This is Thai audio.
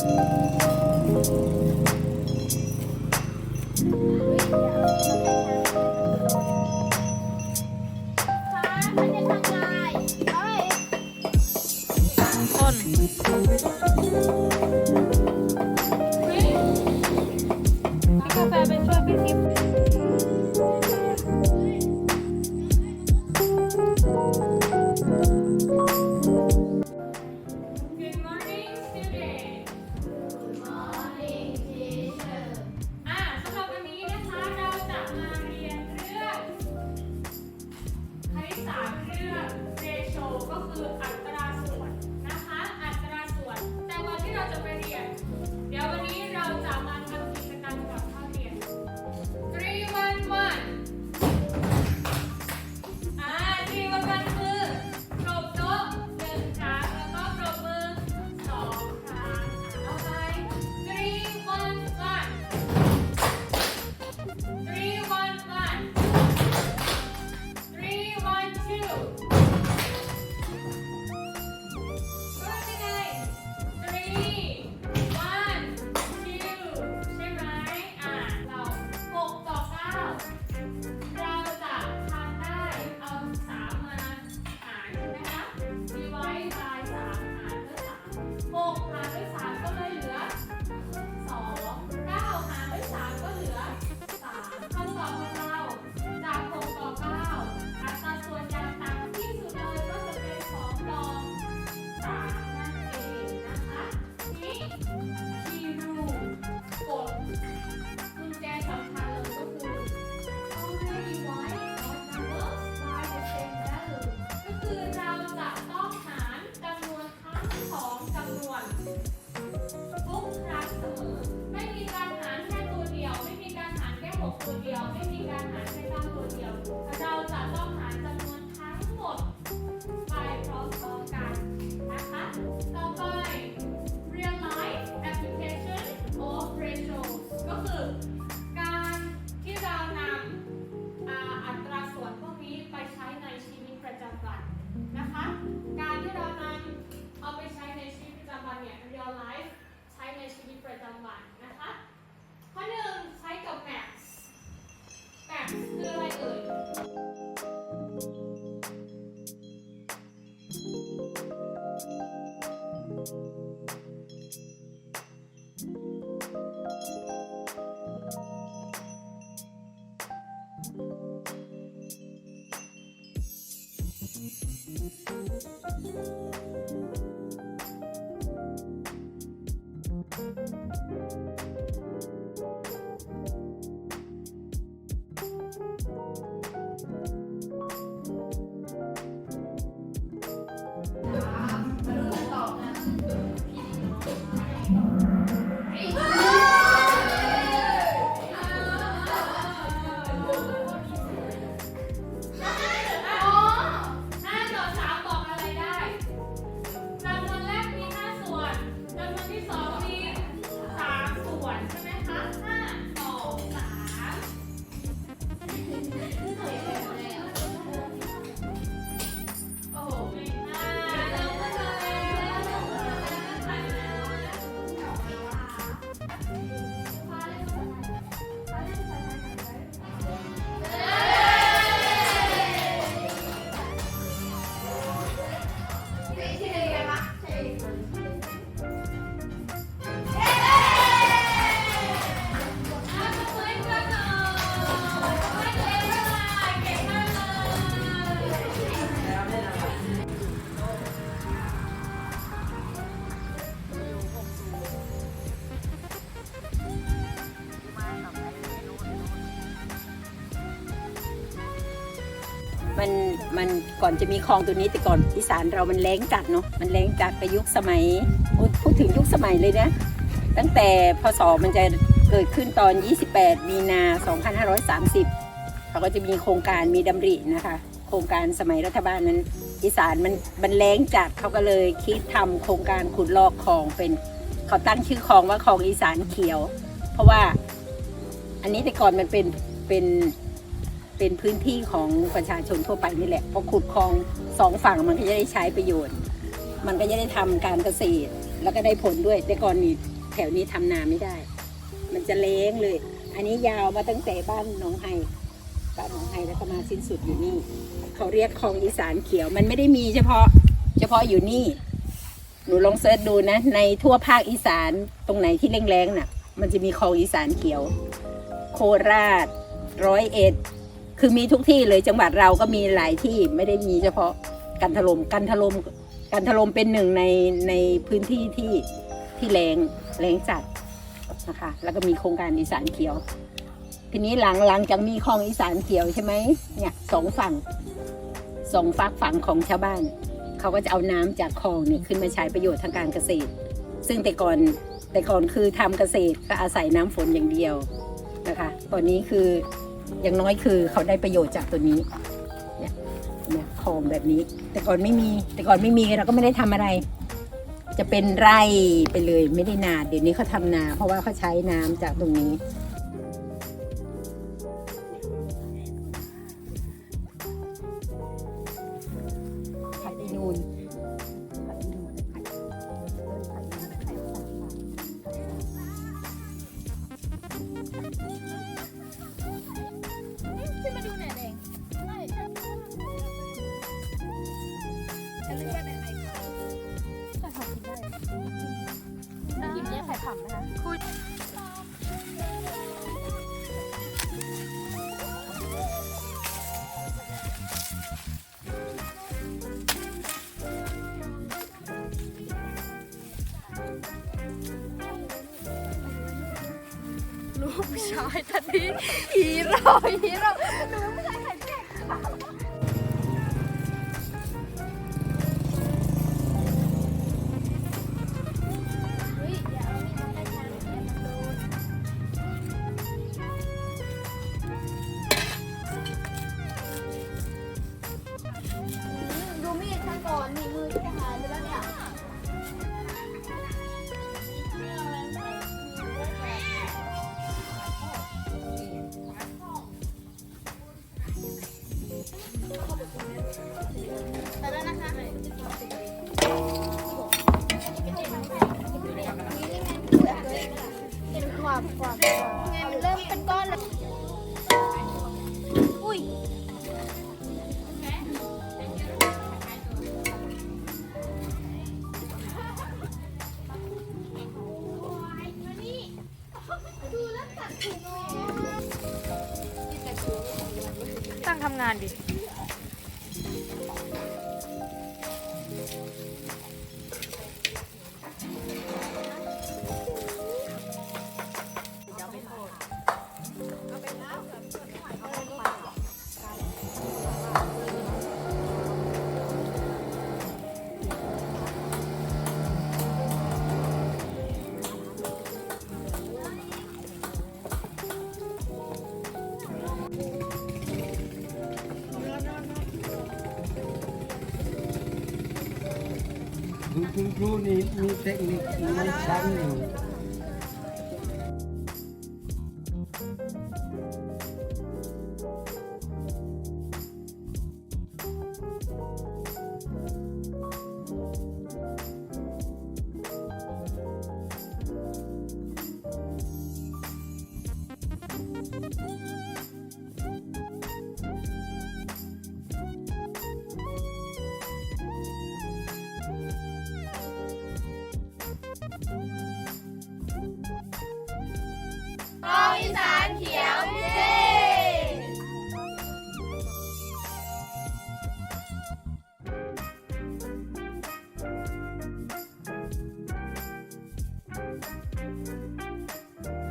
คน Bye. มันมันก่อนจะมีคลองตัวนี้แต่ก่อนอีสานเรามันแล้งจัดเนาะมันแล้งจัดไปยุคสมัยพูดถึงยุคสมัยเลยนะ ตั้งแต่พศมันจะเกิดขึ้นตอน 28 มีนา 2530เขาก็จะมีโครงการมีดำรินะคะ โครงการสมัยรัฐบาลนั้น อีสานมันมันแล้งจัดเขาก็เลยคิดทำโครงการขุดลอกคลองเป็นเขาตั้งชื่อคลองว่าคลองอีสานเขียว เพราะว่าอันนี้แต่ก่อนมันเป็นเป็น เป็นพื้นที่ของประชาชนทั่วไปนี่แหละพอขุดคลองสองฝั่งมันก็จะได้ใช้ประโยชน์ มันก็จะได้ทำการเกษตร แล้วก็ได้ผลด้วย แต่ก่อนนี้แถวนี้ทำนาไม่ได้ มันจะเล้งเลย อันนี้ยาวมาตั้งแต่บ้านหนองไฮบ้านหนองไฮแล้วก็มาสิ้นสุดอยู่นี่ เขาเรียกคลองอีสานเขียว มันไม่ได้มีเฉพาะเฉพาะอยู่นี่ หนูลองเซิร์ชดูนะ ในทั่วภาคอีสานตรงไหนที่แรงๆน่ะ มันจะมีคลองอีสานเขียว โคราชร้อยเอ็ด คือมีทุกที่เลยจังหวัดเราก็มีหลายที่ไม่ได้มีเฉพาะกันถลมกันถลมกันถลมเป็นหนึ่งในในพื้นที่ที่ที่แรงแรงจัดนะคะแล้วก็มีโครงการอีสานเขียว ทีนี้หลังหลังจากมีคลองอีสานเขียวใช่ไหมเนี่ยสองฝั่งสองฝักฝั่งของชาวบ้าน เขาก็จะเอาน้ำจากคลองเนี่ยขึ้นมาใช้ประโยชน์ทางการเกษตร ซึ่งแต่ก่อนแต่ก่อนคือทำเกษตรก็อาศัยน้ำฝนอย่างเดียวนะคะตอนนี้คือ อย่างน้อยคือเขาได้ประโยชน์จากตัวนี้เนี่ยเนี่ยคลองแบบนี้ แต่ก่อนไม่มี แต่ก่อนไม่มีเราก็ไม่ได้ทำอะไร จะเป็นไร่ไปเลยไม่ได้นาเดี๋ยวนี้เขาทานา เพราะว่าเขาใช้น้ำจากตรงนี้ ผู้ชายท่านนี้ฮีโร่ฮีโร่หนู เป็นความความไงมันเริ่มเป็นก้อนแล้วอุ้ยตั้งทำงานดิ คุณคุณครูนี่